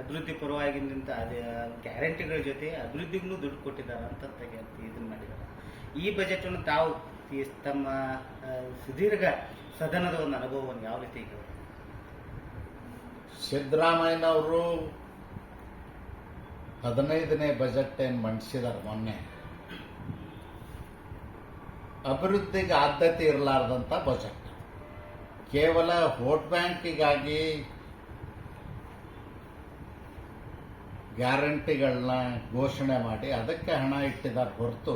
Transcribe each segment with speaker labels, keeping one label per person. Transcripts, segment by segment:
Speaker 1: ಅಭಿವೃದ್ಧಿ ಪರವಾಗಿ ನಿಂತ ಅದೇ ಗ್ಯಾರಂಟಿಗಳ ಜೊತೆ ಅಭಿವೃದ್ಧಿಗೂ ದುಡ್ಡು ಕೊಟ್ಟಿದ್ದಾರೆ ಅಂತ ಇದನ್ನ ಮಾಡಿದ್ದಾರೆ. ಈ ಬಜೆಟನ್ನು ತಾವು ಈ ತಮ್ಮ ಸುದೀರ್ಘ ಸದನದ ಒಂದು ಅನುಭವವನ್ನು ಯಾವ ರೀತಿ?
Speaker 2: ಸಿದ್ದರಾಮಯ್ಯನವರು ಹದಿನೈದನೇ ಬಜೆಟ್ ಏನು ಮಂಡಿಸಿದಾರೆ ಮೊನ್ನೆ. ಅಭಿವೃದ್ಧಿಗೆ ಆದ್ಯತೆ ಇರಲಾರ್ದಂಥ ಬಜೆಟ್. ಕೇವಲ ವೋಟ್ ಬ್ಯಾಂಕಿಗಾಗಿ ಗ್ಯಾರಂಟಿಗಳನ್ನ ಘೋಷಣೆ ಮಾಡಿ ಅದಕ್ಕೆ ಹಣ ಇಟ್ಟಿದ್ದಾರೆ ಹೊರತು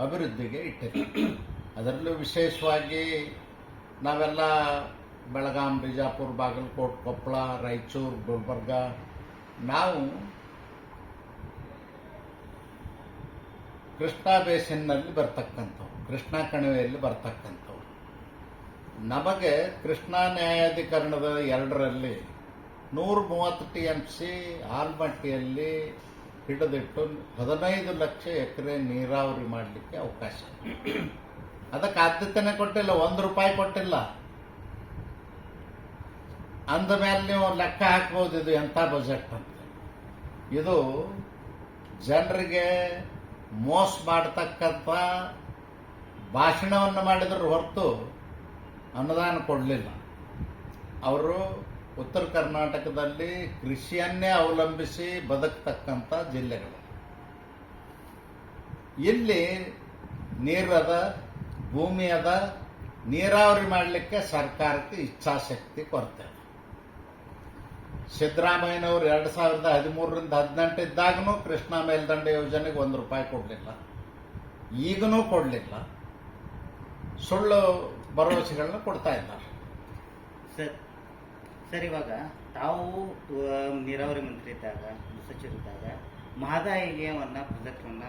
Speaker 2: ಅಭಿವೃದ್ಧಿಗೆ ಇಟ್ಟಿದ್ದಾರೆ ಅದರಲ್ಲೂ ವಿಶೇಷವಾಗಿ ನಾವೆಲ್ಲ ಬೆಳಗಾಂ, ಬಿಜಾಪುರ, ಬಾಗಲಕೋಟೆ ಕೊಪ್ಪಳ ರಾಯಚೂರು, ಗುಲ್ಬರ್ಗ, ನಾವು ಕೃಷ್ಣಾ ಬೇಸಿನಲ್ಲಿ ಬರ್ತಕ್ಕಂಥವು ಕೃಷ್ಣಾ ಕಣಿವೆಯಲ್ಲಿ ಬರ್ತಕ್ಕಂಥವು ನಮಗೆ ಕೃಷ್ಣಾ ನ್ಯಾಯಾಧಿಕರಣದ ಎರಡರಲ್ಲಿ ನೂರ ಮೂವತ್ತು ಟಿ ಎಂ ಸಿ ಆಲ್ಮಟ್ಟಿಯಲ್ಲಿ ಹಿಡಿದಿಟ್ಟು ಹದಿನೈದು ಲಕ್ಷ ಎಕರೆ ನೀರಾವರಿ ಮಾಡಲಿಕ್ಕೆ ಅವಕಾಶ. ಅದಕ್ಕೆ ಆದ್ಯತೆನೇ ಕೊಟ್ಟಿಲ್ಲ, ಒಂದು ರೂಪಾಯಿ ಕೊಟ್ಟಿಲ್ಲ. ಅಂದ ಮೇಲೆ ನೀವು ಲೆಕ್ಕ ಹಾಕ್ಬೋದು, ಇದು ಎಂಥ ಬಜೆಟ್ ಅಂತ. ಇದು ಜನರಿಗೆ ಮೋಸ ಮಾಡತಕ್ಕಂಥ ಭಾಷಣವನ್ನು ಮಾಡಿದ್ರು ಹೊರತು ಅನುದಾನ ಕೊಡಲಿಲ್ಲ. ಅವರು ಉತ್ತರ ಕರ್ನಾಟಕದಲ್ಲಿ ಕೃಷಿಯನ್ನೇ ಅವಲಂಬಿಸಿ ಬದುಕ್ತಕ್ಕಂಥ ಜಿಲ್ಲೆಗಳು. ಇಲ್ಲಿ ನೀರದ ಭೂಮಿ ಅದ, ನೀರಾವರಿ ಮಾಡಲಿಕ್ಕೆ ಸರ್ಕಾರಕ್ಕೆ ಇಚ್ಛಾಶಕ್ತಿ ಕೊರತೆ. ಸಿದ್ದರಾಮಯ್ಯನವರು ಎರಡು ಸಾವಿರದ ಹದಿಮೂರರಿಂದ ಹದಿನೆಂಟು ಇದ್ದಾಗನೂ ಕೃಷ್ಣಾ ಮೇಲ್ದಂಡೆ ಯೋಜನೆಗೆ ಒಂದು ರೂಪಾಯಿ ಕೊಡಲಿಲ್ಲ. ಈಗನೂ ಕೊಡಲಿಲ್ಲ. ಸುಳ್ಳು ಭರವಸೆಗಳನ್ನ ಕೊಡ್ತಾ ಇದ್ದಾರೆ.
Speaker 1: ಸರ್ ಇವಾಗ ತಾವು ನೀರಾವರಿ ಮಂತ್ರಿ ಇದ್ದಾಗ ಸಚಿವರಿದ್ದಾಗ ಮಹದಾಯಿಗೆ ಅನ್ನ ಪ್ರಾಜೆಕ್ಟ್ವನ್ನ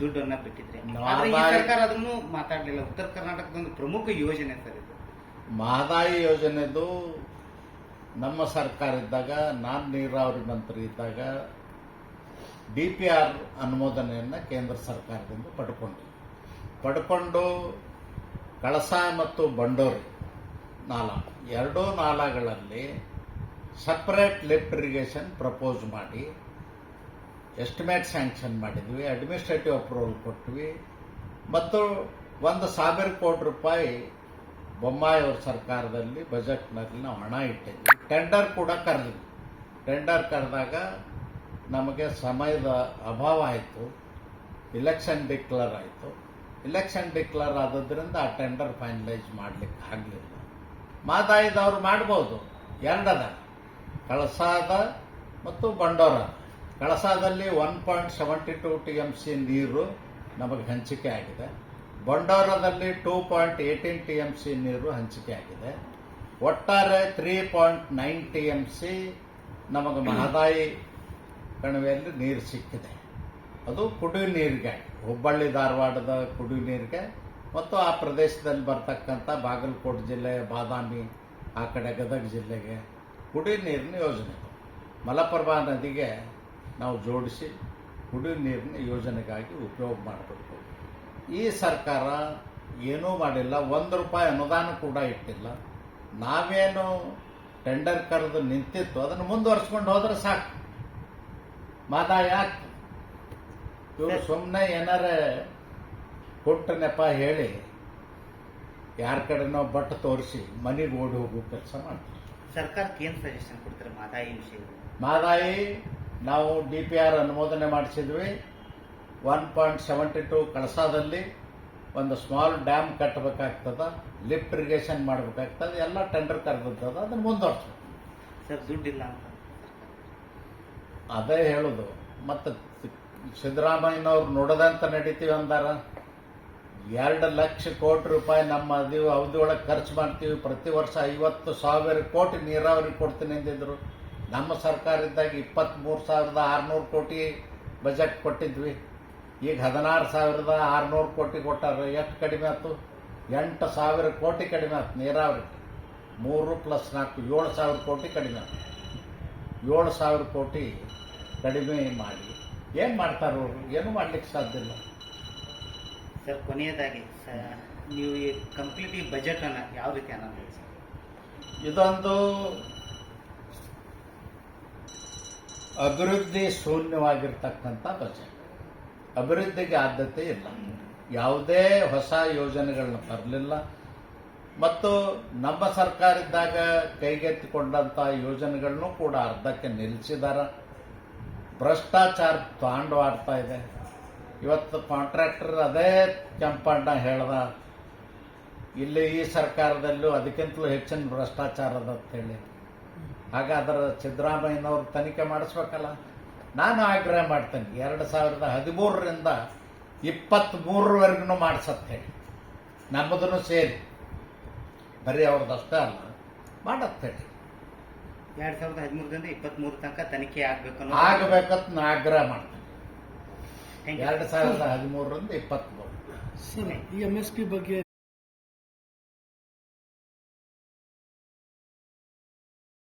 Speaker 1: ದುಡ್ಡನ್ನ ಬಿಟ್ಟಿದ್ರೆ.
Speaker 2: ಮಹದಾಯಿ-
Speaker 1: ಆದ್ರೆ ಈ ಸರ್ಕಾರ ಅದನ್ನು ಮಾತಾಡಲಿಲ್ಲ. ಉತ್ತರ ಕರ್ನಾಟಕದ ಒಂದು ಪ್ರಮುಖ ಯೋಜನೆ ಸರ್ ಇದು.
Speaker 2: ಮಹದಾಯಿ ಯೋಜನೆದು ನಮ್ಮ ಸರ್ಕಾರ ಇದ್ದಾಗ ನಾನು ನೀರಾವರಿ ಮಂತ್ರಿ ಇದ್ದಾಗ ಡಿ ಪಿ ಆರ್ ಅನುಮೋದನೆಯನ್ನು ಕೇಂದ್ರ ಸರ್ಕಾರದಿಂದ ಪಡ್ಕೊಂಡ್ರು ಪಡ್ಕೊಂಡು ಕಳಸ ಮತ್ತು ಬಂಡೋರಿ ನಾಲ ಎರಡೂ ನಾಲಾಗಳಲ್ಲಿ ಸಪ್ರೇಟ್ ಲಿಫ್ಟ್ ಇರಿಗೇಷನ್ ಪ್ರಪೋಸ್ ಮಾಡಿ ಎಸ್ಟಿಮೇಟ್ ಸ್ಯಾಂಕ್ಷನ್ ಮಾಡಿದ್ವಿ ಅಡ್ಮಿನಿಸ್ಟ್ರೇಟಿವ್ ಅಪ್ರೂವಲ್ ಕೊಟ್ವಿ. ಮತ್ತು ಒಂದು ಸಾವಿರ ಕೋಟಿ ರೂಪಾಯಿ ಬೊಮ್ಮಾಯಿ ಅವ್ರ ಸರ್ಕಾರದಲ್ಲಿ ಬಜೆಟ್ನಲ್ಲಿ ನಾವು ಹಣ ಇಟ್ಟಿದ್ವಿ. ಟೆಂಡರ್ ಕೂಡ ಕರೆದ್ವಿ. ಟೆಂಡರ್ ಕರೆದಾಗ ನಮಗೆ ಸಮಯದ ಅಭಾವ ಆಯಿತು. ಇಲೆಕ್ಷನ್ ಡಿಕ್ಲೇರ್ ಆಯಿತು. ಇಲೆಕ್ಷನ್ ಡಿಕ್ಲೇರ್ ಆದದ್ರಿಂದ ಆ ಟೆಂಡರ್ ಫೈನಲೈಸ್ ಮಾಡಲಿಕ್ಕೆ ಆಗಲಿಲ್ಲ. ಮಾದಾಯಿದವ್ರು ಮಾಡ್ಬೋದು. ಎರಡದ ಕಳಸಾದ ಮತ್ತು ಬಂಡೋರ. ಕಳಸಾದಲ್ಲಿ one point seventy two T M C ನೀರು ನಮಗೆ ಹಂಚಿಕೆ ಆಗಿದೆ. ಬಂಡೋರದಲ್ಲಿ two point eighteen T M C ನೀರು ಹಂಚಿಕೆ ಆಗಿದೆ. ಒಟ್ಟಾರೆ three point nine T M C ನಮಗೆ ಮಹದಾಯಿ ಕಣಿವೆಯಲ್ಲಿ ನೀರು ಸಿಕ್ಕಿದೆ. ಅದು ಕುಡಿಯುವ ನೀರಿಗೆ ಹುಬ್ಬಳ್ಳಿ ಧಾರವಾಡದ ಕುಡಿಯುವ ನೀರಿಗೆ ಮತ್ತು ಆ ಪ್ರದೇಶದಲ್ಲಿ ಬರ್ತಕ್ಕಂಥ ಬಾಗಲಕೋಟೆ ಜಿಲ್ಲೆ ಬಾದಾಮಿ ಆ ಕಡೆ ಗದಗ ಜಿಲ್ಲೆಗೆ ಕುಡಿ ನೀರಿನ ಯೋಜನೆ. ಮಲಪ್ರಭಾ ನದಿಗೆ ನಾವು ಜೋಡಿಸಿ ಕುಡಿಯುವ ನೀರಿನ ಯೋಜನೆಗಾಗಿ ಉಪಯೋಗ ಮಾಡಬೇಕು ಈ ಸರ್ಕಾರ ಏನೂ ಮಾಡಿಲ್ಲ ಒಂದು ರೂಪಾಯಿ ಅನುದಾನ ಕೂಡ ಇಟ್ಟಿಲ್ಲ. ನಾವೇನು ಟೆಂಡರ್ ಕರೆದು ನಿಂತಿತ್ತು ಅದನ್ನು ಮುಂದುವರ್ಸ್ಕೊಂಡು ಹೋದ್ರೆ ಸಾಕು. ಮಾತಾ ಯಾಕೆ? ಇವರು ಸುಮ್ಮನೆ ಏನಾರ ಕೊಟ್ಟ ನೆಪ ಹೇಳಿ ಯಾರ ಕಡೆನೋ ಬಟ್ ತೋರಿಸಿ ಮನೆಗೆ ಓಡಿ ಹೋಗೋ ಕೆಲಸ ಮಾಡ್ತಾರೆ.
Speaker 1: ಸರ್ಕಾರಕ್ಕೆ ಏನು ಸಜೆಷನ್ ಕೊಡ್ತಾರೆ ಮಾದಾಯಿ ವಿಷಯ
Speaker 2: ಮಾದಾಯಿ ನಾವು ಡಿ ಪಿ ಆರ್ ಅನುಮೋದನೆ ಮಾಡಿಸಿದ್ವಿ. ಒನ್ ಪಾಯಿಂಟ್ ಸೆವೆಂಟಿ ಟು ಕಳಸಾದಲ್ಲಿ ಒಂದು ಸ್ಮಾಲ್ ಡ್ಯಾಮ್ ಕಟ್ಟಬೇಕಾಗ್ತದ ಲಿಫ್ಟ್ ಇರಿಗೇಷನ್ ಮಾಡಬೇಕಾಗ್ತದೆ ಎಲ್ಲ ಟೆಂಡರ್ ಕರೆದಿರ್ತದೆ ಅದನ್ನು ಮುಂದುವರ್ಸ್ಬೇಕು.
Speaker 1: ಸರ್ ದುಡ್ಡಿಲ್ಲ ಅಂತ
Speaker 2: ಅದೇ ಹೇಳುದು. ಮತ್ತು ಸಿದ್ದರಾಮಯ್ಯನವ್ರು ನೋಡದಂತ ನಡೀತೀವಿ ಅಂದಾರ. ಎರಡು ಲಕ್ಷ ಕೋಟಿ ರೂಪಾಯಿ ನಮ್ಮ ಅವಧಿಯೊಳಗೆ ಅವಧಿ ಒಳಗೆ ಖರ್ಚು ಮಾಡ್ತೀವಿ. ಪ್ರತಿ ವರ್ಷ ಐವತ್ತು ಸಾವಿರ ಕೋಟಿ ನೀರಾವರಿ ಕೊಡ್ತೀನಿ ಅಂದಿದ್ರು ನಮ್ಮ ಸರ್ಕಾರ ಇದ್ದಾಗ ಇಪ್ಪತ್ತ್ಮೂರು ಸಾವಿರದ ಆರುನೂರು ಕೋಟಿ ಬಜೆಟ್ ಕೊಟ್ಟಿದ್ವಿ. ಈಗ ಹದಿನಾರು ಸಾವಿರದ ಆರುನೂರು ಕೋಟಿ ಕೊಟ್ಟಾರ. ಎಷ್ಟು ಕಡಿಮೆ ಆಯ್ತು? ಎಂಟು ಸಾವಿರ ಕೋಟಿ ಕಡಿಮೆ ಆಯ್ತು ನೀರಾವರಿ. ಮೂರು ಪ್ಲಸ್ ನಾಲ್ಕು, ಏಳು ಸಾವಿರ ಕೋಟಿ ಕಡಿಮೆ ಆಯ್ತು. ಏಳು ಸಾವಿರ ಕೋಟಿ ಕಡಿಮೆ ಮಾಡಿ. ಏನು ಮಾಡ್ತಾರೆ ಅವರು? ಏನು ಮಾಡ್ಲಿಕ್ಕೆ ಸಾಧ್ಯ ಇಲ್ಲ.
Speaker 1: ಸರ್, ಕೊನೆಯದಾಗಿ ನೀವು ಈ ಕಂಪ್ಲೀಟ್ ಈ ಬಜೆಟ್ ಅನ್ನ ಯಾವ ರೀತಿ ಅನ್ನ
Speaker 2: ಇದೊಂದು ಅಭಿವೃದ್ಧಿ ಶೂನ್ಯವಾಗಿರ್ತಕ್ಕಂಥ ಬಜೆಟ್ ಅಭಿವೃದ್ಧಿಗೆ ಆದ್ಯತೆ ಇಲ್ಲ. ಯಾವುದೇ ಹೊಸ ಯೋಜನೆಗಳನ್ನ ಬರಲಿಲ್ಲ. ಮತ್ತು ನಮ್ಮ ಸರ್ಕಾರ ಇದ್ದಾಗ ಕೈಗೆತ್ತಿಕೊಂಡಂಥ ಯೋಜನೆಗಳನ್ನೂ ಕೂಡ ಅರ್ಧಕ್ಕೆ ನಿಲ್ಲಿಸಿದಾರ ಭ್ರಷ್ಟಾಚಾರ ತಾಂಡವಾಡ್ತಾ ಇದೆ. ಇವತ್ತು ಕಾಂಟ್ರಾಕ್ಟರ್ ಅದೇ ಕೆಂಪಣ್ಣ ಹೇಳ್ದ ಇಲ್ಲಿ ಈ ಸರ್ಕಾರದಲ್ಲೂ ಅದಕ್ಕಿಂತಲೂ ಹೆಚ್ಚಿನ ಭ್ರಷ್ಟಾಚಾರ ಅದ ಹೇಳಿ. ಹಾಗಾದ್ರೆ ಸಿದ್ದರಾಮಯ್ಯನವ್ರು ತನಿಖೆ ಮಾಡಿಸ್ಬೇಕಲ್ಲ? ನಾನು ಆಗ್ರಹ ಮಾಡ್ತೇನೆ ಎರಡು ಸಾವಿರದ ಹದಿಮೂರರಿಂದ ಇಪ್ಪತ್ತ್ಮೂರವರೆಗೂ ಮಾಡಿಸತ್ತೆ ನಮ್ಮದನ್ನು ಸೇರಿ. ಬರೀ ಅವ್ರದ್ದಷ್ಟೇ ಅಲ್ಲ ಮಾಡತ್ತೇಳಿ
Speaker 1: ಎರಡು ಸಾವಿರದ ಹದಿಮೂರರಿಂದ ಇಪ್ಪತ್ಮೂರು ತನಕ ತನಿಖೆ ಆಗ್ಬೇಕು
Speaker 2: ಆಗಬೇಕಂತ ನಾ ಆಗ್ರಹ ಮಾಡ್ತೇನೆ. ಎರಡು ಸಾವಿರದ ಹದಿಮೂರರಿಂದ ಇಪ್ಪತ್ತ್ಮೂರು
Speaker 3: ಸರ್. ಈ ಎಂ ಎಸ್ ಪಿ ಬಗ್ಗೆ